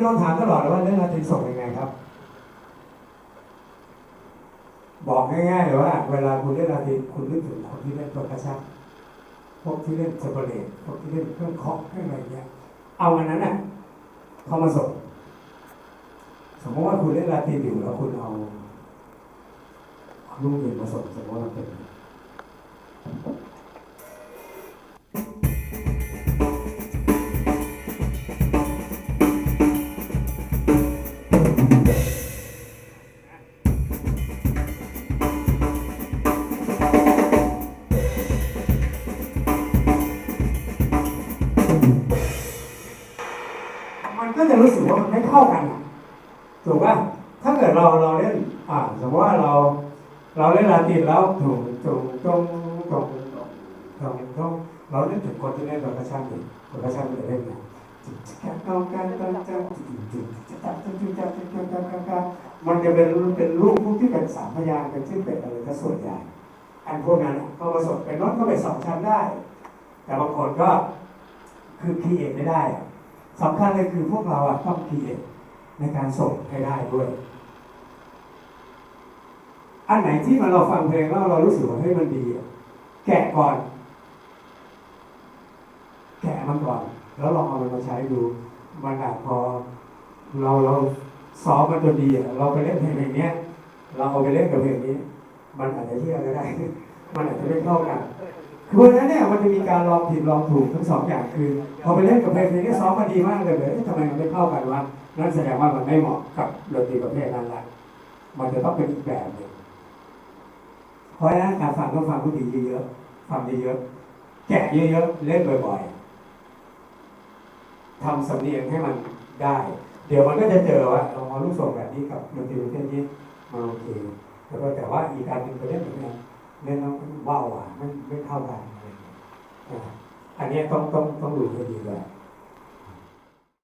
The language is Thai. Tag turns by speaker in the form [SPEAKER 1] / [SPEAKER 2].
[SPEAKER 1] พี่น้องถามตลอดว่าเรื่องอาตรีส่งยังไงครับ บอกง่ายๆเลยว่า เวลาคุณเล่นราตรีคุณนึกถึงคนที่เล่นตัวกระชับพวกที่เล่นสเปรย์พวกที่เล่นเครื่องเคาะเครื่องอะไรเงี้ย เอาอันนั้นน่ะเข้ามาส่งสมมติว่าคุณเล่นราตรีอยู่แล้วคุณเอาลูกเงินมาส่งสมมติว่าเป็น มันก็จะรู้สึกว่ามันไม่เข้ากันถูกป่ะถ้าเกิดเราเราเล่นอ่าสมมติว่าเราเราเล่นลาตินแล้วถูกถูกตรงตรงตรงตรงตรงเราเล่นถึงคนที่เล่นแบบกระชันดิกระชันจะเล่นไงมันจะเป็นเป็นรูปพวกที่เป็นสามพยางเป็นชื่อเป็นอะไรก็ส่วนใหญ่อันพวกนั้นก็ผสมเป็นโน้ตก็เป็นสองชั้นได้ แต่บางคนก็ คือคีเอทไม่ได้สำคัญเลยคือพวกเราอะต้องคีเอทในการส่งให้ได้ด้วย อันไหนที่มันเราฟังเพลงแล้วเรารู้สึกว่าเฮ้ยมันดีอะแกะก่อน แกะมันก่อน แล้วลองเอามันมาใช้ดูมันอาจพอเราเราซ้อมมันจนดีอะเราไปเล่นเพลงเพลงเนี้ย เราเอาไปเล่นกับเพลงนี้ มันอาจจะเที่ยก็ได้ มันอาจจะไม่เข้ากัน คือวันนั้นเนี่ยมันจะมีการลองผิดลองถูกทั้งสองอย่างคือพอไปเล่นกับเพลงเพลงนี้ซ้อมมาดีมากเลยเลยทำไมมันไม่เข้ากันวะนั่นแสดงว่ามันไม่เหมาะกับดนตรีประเภทนั้นละมันจะต้องเป็นอีกแบบหนึ่งเพราะฉะนั้นการฟังต้องฟังผู้ดีเยอะๆฟังเยอะๆแกะเยอะๆเล่นบ่อยๆทำสำเนียงให้มันได้ เดี๋ยวมันก็จะเจอว่าเราเอาลูกส่งแบบนี้กับดนตรีประเภทนี้มาโอเคแล้วก็แต่ว่าอีกการหนึ่งไปเล่นแบบนี้ เล่นแล้วว้าวอะไม่ไม่เท่ากันอันนี้ต้องต้องต้องดูให้ดีเลย